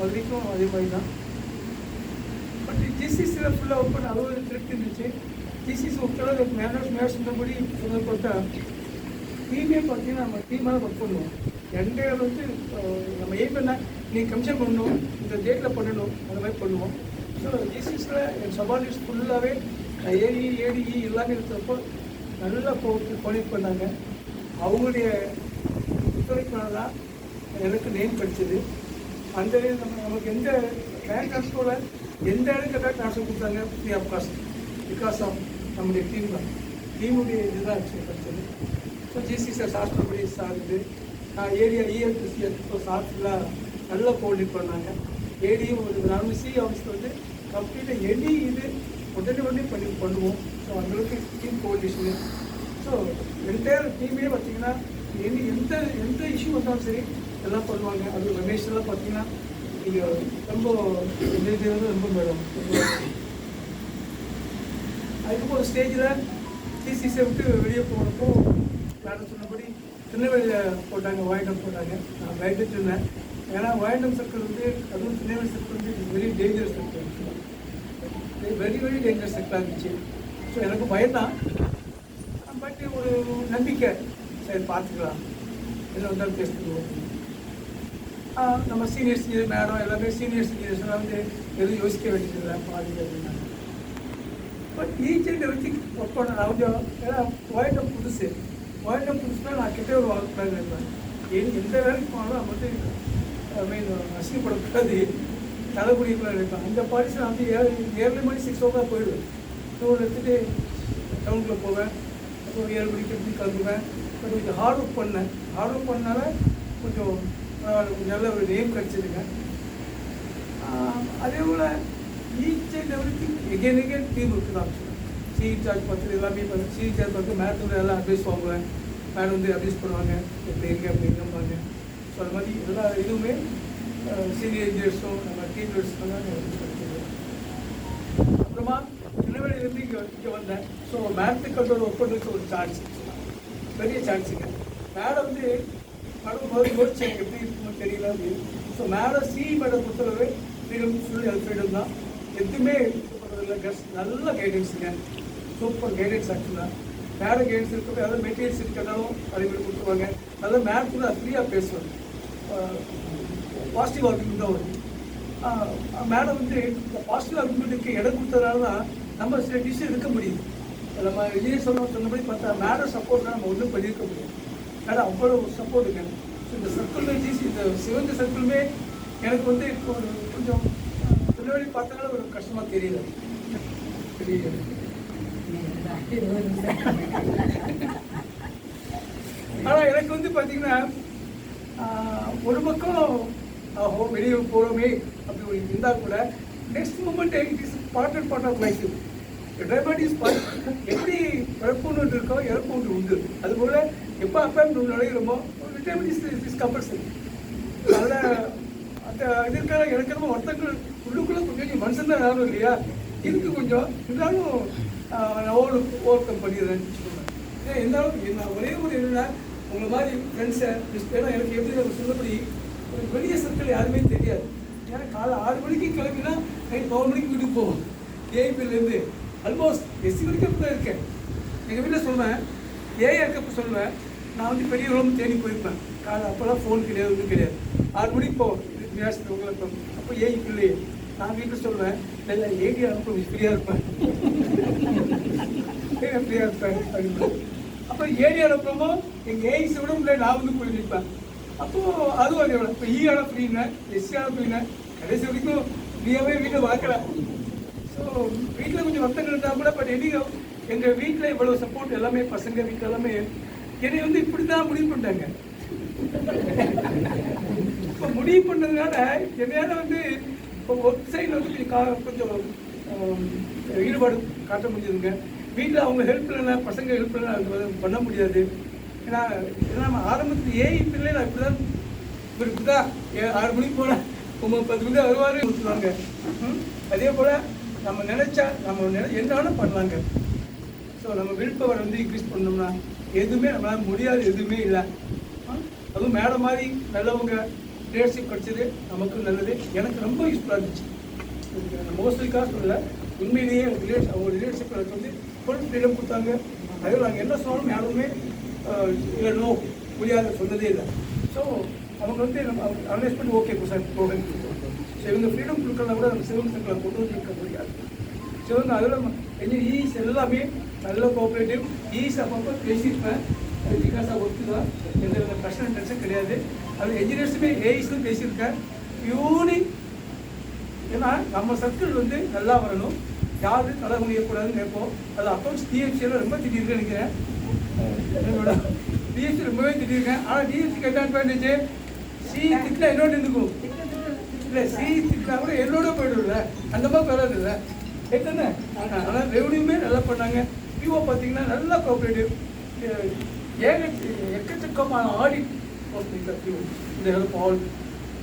மதுரைக்கும் அதே மாதிரி தான் பட் ஜிசிசியில் ஃபுல்லாக ஒர்க் அறுபது திருப்தி இருந்துச்சு. ஜிசிசி ஒர்க்கில் மேனர்ஸ் மேட்ச் சொன்னபடி சொன்னது பார்த்தா டீமே பார்த்தீங்கன்னா நம்ம டீமாக ஒர்க் பண்ணுவோம். எந்த வந்து நம்ம எய்ம் என்ன? நீ கமிஷன் பண்ணணும் இந்த டேட்டில் பண்ணணும் அந்த மாதிரி பண்ணுவோம். ஸோ ஜிசிஸில் என் சபாலிஸ் ஃபுல்லாகவே ஏடி ஏடிஇ எல்லாமே இருக்கிறப்போ நல்லா போட்டு கோஆர்டினேட் பண்ணாங்க. அவங்களுடைய ஒத்துழைப்பினால தான் எனக்கு நேம் கிடைச்சது. அந்த நம்ம நமக்கு எந்த பேங்க் ட்ரான்ஸ்போர்ட்டில் எந்த இடத்துல கேட்டால் ட்ரான்ஸ்ஃபர் கொடுத்தாங்க free of cost because of நம்முடைய டீம் தான். டீமுடைய இதுதான் இருந்துச்சு கிடைச்சது ஸோ ஜிசி சார் சாஸ்திரப்படி சார் இது ஏரியா இஎல்பிசி சார்ஸ்லாம் நல்லா கோஆர்டினேட் பண்ணாங்க. ஏடியும் ஒரு நாலு சி ஆஃபீஸில் வந்து கம்ப்ளீட்டாக எனி இது உடனே உடனே பண்ணி பண்ணுவோம். ஸோ அந்தளவுக்கு டீம் கோஆர்டினேஷனு ஸோ என்டையர் டீமே பார்த்தீங்கன்னா எனி எந்த எந்த இஷ்யூ வந்தாலும் சரி எல்லாம் பண்ணுவாங்க. அது ரமேஷ் எல்லாம் பார்த்தீங்கன்னா நீங்கள் ரொம்ப எங்களுக்கு வந்து ரொம்ப மேடம். அதுக்கப்புறம் ஒரு ஸ்டேஜில் டிசிஸை விட்டு வெளியே போனப்போ மேடம் சொன்னபடி திருநெல்வேலியில் போட்டாங்க வாயிடம் போட்டாங்க. நான் பயந்துட்டு இருந்தேன். ஏன்னா வாயிடம் சர்க்கிள் வந்து அதுவும் திருநெல்வேலி சர்க்கிள் வந்து very dangerous circle very very dangerous சர்க்கிளாக இருந்துச்சு. ஸோ எனக்கு பயம்தான். பட் ஒரு நம்பிக்கை. சரி பார்த்துக்கலாம். என்ன வந்தாலும் பேசிக்குவோம் நம்ம சீனியர் சீனியர் மேடம் எல்லாமே சீனியர் சீனியர்ஸ்லாம் வந்து எதுவும் யோசிக்க வேண்டியதில்லை பாதி அப்படின்னா but each and every work பண்ண நான் கொஞ்சம் ஏன்னா வாய்டம் புதுசு வாய்டம் புதுசுனா நான் கிட்டே ஒரு ஒர்க் பிளான் இருப்பேன் என் எந்த வேலைக்கு போனாலும் நம்ம வந்து ஐ மீன் அசிங்கப்படக்கூடாது தலைமுடிக்குள்ள இருப்பேன் அந்த பாலிசி நான் வந்து ஏழு ஏழு மணி சிக்ஸ் ஓ கிளாக் போயிடுவேன் டூவில் எடுத்துகிட்டு டவுனுக்குள்ளே போவேன் அப்புறம் ஏழு மணிக்கு எப்படி கிளம்புவேன் பட் கொஞ்சம் ஹார்ட் ஒர்க் பண்ணேன் ஹார்ட் ஒர்க் பண்ணனால கொஞ்சம் நல்ல ஒரு நேம் கிடச்சிதுங்க அதே போல் each and every thing again again team இருக்குது தான் சி சார்ஜ் பார்த்து எல்லாமே பார்த்து சி சார்ஜ் பார்த்து மேடத்தோட எல்லாம் அட்வைஸ் வாங்குவேன் மேடம் வந்து அட்வைஸ் பண்ணுவாங்க. எப்படி இருக்கு அப்படி ஸோ அது மாதிரி எல்லா இதுவுமே சீனியர் இன்ஜினியர்ஸும் நம்ம டீம் லீடர்ஸ்லாம் தான் அப்புறமா திருநெல்வேலியிலேருந்து இங்கே இங்கே வந்தேன். ஸோ மேரத்துக்களோட ஒரு ஒப்பந்தத்துக்கு ஒரு சான்ஸ் பெரிய சான்ஸுங்க மேடம் வந்து மேடம் முதல்ல யோசிச்சேன் எப்படி இருக்குமோ தெரியல. அப்படின்னு ஸோ மேலே சி மேடம் பொறுத்தளவு ஃப்ரீடம் ஃபுல் ஹெல்ப் தான். எதுவுமே இல்லை கஸ் நல்ல கைடன்ஸுங்க சூப்பர் கைடன்ஸ் ஆக்சுவலாக வேறு கைடன்ஸ் இருக்கிறப்ப அதாவது மெட்டீரியல்ஸ் இருக்கிறதாலும் அதே மாதிரி கொடுத்துருவாங்க. அதாவது மேம் கூட ஃப்ரீயாக பேசுவாங்க. பாசிட்டிவ் ஆர்குமெண்ட் தான் வரும். மேடம் வந்து இந்த பாசிட்டிவ் ஆர்குமெண்ட்டுக்கு இடம் கொடுத்ததுனால தான் நம்ம சில டிசிஷன் இருக்க முடியுது. நம்ம விஜய் சொன்ன சொன்னபடி பார்த்தா மேடம் சப்போர்ட் நம்ம ஒன்றும் பண்ணியிருக்க முடியும் ஆனால் அவ்வளோ சப்போர்ட்டுங்க ஸோ இந்த சர்க்கிள் ஜிசி இந்த சிவந்த சர்க்கிளுமே எனக்கு வந்து இப்போ ஒரு கொஞ்சம் திருநெல்வேலி பார்த்தாலும் ஒரு கஷ்டமாக தெரியல. தெரியல. ஆனால் எனக்கு வந்து பார்த்தீங்கன்னா ஒரு பக்கம் வெளியே போகிறோமே அப்படி ஒரு இருந்தால் கூட next moment it is part and part of life driver எப்படி பிறப்பு ஒன்று இருக்கோ இறப்பு ஒன்று உண்டு. அதுபோல் எப்போ அப்போ நம்ம நுழைகிறோமோ ரிட்டைர்மெண்ட் இஸ் கம்பல்சரி அதனால் அந்த இதற்காக எனக்கு ரொம்ப ஒருத்தங்கள் உள்ளுக்குள்ளே கொஞ்சம் மனுஷன் தான் யாரும் இல்லையா? இதுக்கு கொஞ்சம் இருந்தாலும் நான் ஓவர் ஓவர் கம் பண்ணிடுறேன்னு ஏன் இருந்தாலும் நான் ஒரே ஒரு என்னென்னா உங்களை மாதிரி ஃப்ரெண்ட்ஸை ஏன்னா எனக்கு எப்படி நம்ம சொன்னபடி ஒரு வெளிய சர்க்கிள் யாருமே தெரியாது. ஏன்னா காலை ஆறு மணிக்கு கிளம்பினா நைட் பதினொரு மணிக்கு வீட்டுக்கு போவோம். ஏபிலேருந்து ஆல்மோஸ்ட் எஸ்சி வரைக்கும் அப்படி தான் இருக்கேன் எங்கள் வீட்டில் சொல்வேன் ஏஐ இருக்கப்போ சொல்வேன் நான் வந்து பெரிய ரூம் தேடி போயிருப்பேன். காலை அப்போல்லாம் ஃபோன் கிடையாது ஒன்றும் கிடையாது. ஆறு மணிக்கு போவோம் உங்களை அப்போ ஏஐ இல்லையே. நான் வீட்டில் சொல்வேன் இல்லை ஏடி அனுப்பும் ஃப்ரீயாக இருப்பேன் ஃப்ரீயாக இருப்பேன் அப்படின்னு. அப்போ ஏடி அனுப்புறமோ எங்கள் ஏஐஸை விட முடியாது நான் வந்து போய் நிற்பேன். அப்போது அதுவும் அதே இப்போ ஈ அனுப்புறீங்க எஸ்சி அனுப்புறீங்க கடைசி வரைக்கும் நீயாவே வீட்டில் பார்க்கல ஸோ வீட்டில் கொஞ்சம் வருத்தங்கள் இருந்தால் கூட பட் எனியோ எங்கள் வீட்டில் இவ்வளோ சப்போர்ட் எல்லாமே பசங்க வீட்டில் எல்லாமே என்னை வந்து இப்படி தான் முடிவு பண்ணிட்டாங்க. இப்போ முடிவு பண்ணதுனால என்னையால வந்து இப்போ ஒர்க் சைடில் வந்து கொஞ்சம் கா கொஞ்சம் ஈடுபாடு காட்ட முடிஞ்சதுங்க. வீட்டில் அவங்க ஹெல்ப் இல்லைன்னா பசங்க ஹெல்ப் இல்லைன்னா பண்ண முடியாது. ஏன்னா ஏன்னா நம்ம ஆரம்பத்தில் ஏஐ பிள்ளை நான் இப்படி தான் இப்படி இப்படி தான் ஏ- ஆறு மணிக்கு போனால் பத்து மணிக்கு வருவாரு கொடுத்துருவாங்க ம்? அதே போல் நம்ம நினச்சா நம்ம நினை என்ன பண்ணலாங்க. ஸோ நம்ம வில்பவர் வந்து இன்க்ரீஸ் பண்ணோம்னா எதுவுமே நம்மளால் முடியாது எதுவுமே இல்லை. அதுவும் மேடம் மாதிரி நல்லவங்க லீடர்ஷிப் கிடைச்சது நமக்கு நல்லது. எனக்கு ரொம்ப யூஸ்ஃபுல்லாக இருந்துச்சு. மோஸ்ட்லிக்காக சொல்லல. உண்மையிலேயே எனக்கு லீடர்ஷிப் அவங்க லீடர்ஷிப் எனக்கு வந்து ஃபுல் ஃப்ரீடம் கொடுத்தாங்க. அதில் நாங்கள் என்ன சொன்னாலும் யாருமே இல்லை நோ முடியாது சொன்னதே இல்லை. ஸோ அவங்க வந்து நம்ம அனலைஸ் பண்ணி ஓகே சார் ப்ரோக்ராம் கொடுத்தோம் ஸோ இவங்க ஃப்ரீடம் குழுக்களில் கூட நம்ம சிவன் சங்கரை கொண்டு வந்து இருக்க முடியாது. சிவன் அதில் எங்கள் ஈஸ் எல்லாமே நல்ல கோஆப்ரேட்டிவ் ஈஸ் அப்பப்போ பேசியிருப்பேன். அது ஒத்து ஒர்க்கு தான் எந்த வித பிரச்சனை டென்ஷன் கிடையாது. அது என்ஜினியர்ஸுமே ஏஇஸும் பேசியிருக்கேன். யூனி ஏன்னா நம்ம சர்க்கிள் வந்து நல்லா வரணும். யாரும் தலை முடியக்கூடாதுன்னு கேட்போம் அது அக்கௌண்ட்ஸ் டிஎஃப்சியில் ரொம்ப திட்டிருக்கேன் நினைக்கிறேன். என்னோட டிஎஃப்சி ரொம்பவே திட்டிருக்கேன் ஆனால் டிஎஃப்சிக்கு என்ன அட்வான்டேஜ் சி திட்டில் என்னோட இருந்துக்கும் இல்லை சி திட்டினா கூட என்னோட போயிடும்ல. அந்த மாதிரி வராது இல்லை. எத்தனை ஆனால் ரெவன்யூமே நல்லா பண்ணாங்க. பிஓ பார்த்தீங்கன்னா நல்லா கோஆப்ரேட்டிவ் ஏக எக்கச்சக்கமான ஆடிட் இந்த ஹெல்ப் ஆல்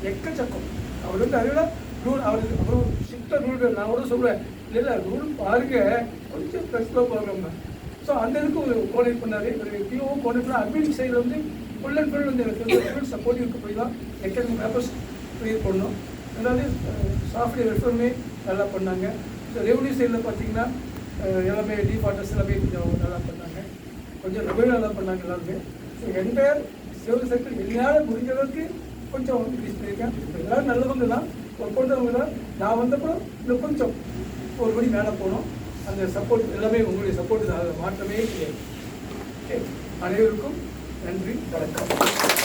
எக்கச்சக்கம். அவர் வந்து அதில் ரூல் அவருக்கு அப்புறம் ஸ்ட்ரிக்டாக ரூல் நான் கூட சொல்லுவேன் இல்லை ரூல் பாருங்க. கொஞ்சம் ஃப்ரெஷ்ஷாக பாருங்க. ஸோ அந்த இதுக்கு கோஆர்டினேட் பண்ணாரு. பிஓ கோஆர்டினேட் பண்ணால் அட்மின் சைடில் வந்து ஃபுல் அண்ட் ஃபுல் வந்து எனக்கு சப்போர்ட் இருக்க போய் தான் எக்கச்சக்க பேப்பர்ஸ் க்ளியர் பண்ணோம் அதாவது சாஃப்ட்வேர் ரெஃபர்மே நல்லா பண்ணாங்க. ஸோ ரெவன்யூ சைடில் பார்த்தீங்கன்னா எல்லாமே டிஃபால்டர்ஸ் எல்லாமே கொஞ்சம் நல்லா பண்ணாங்க. கொஞ்சம் ரெவன்யூ நல்லா பண்ணாங்க எல்லாருமே. ஸோ என்டையர் சிவில் சர்க்கிள் என்னால் முடிஞ்ச அளவுக்கு கொஞ்சம் இன்க்ரீஸ் பண்ணியிருக்கேன். எல்லோரும் எல்லாரும் நல்லவங்க தான். ஒரு பொறுத்தவங்க தான். நான் வந்தப்பறம் இன்னும் கொஞ்சம் ஒரு மணி மேலே போனோம். அந்த சப்போர்ட் எல்லாமே உங்களுடைய சப்போர்ட் தான் மாற்றமே கிடையாது. அனைவருக்கும் நன்றி வணக்கம்.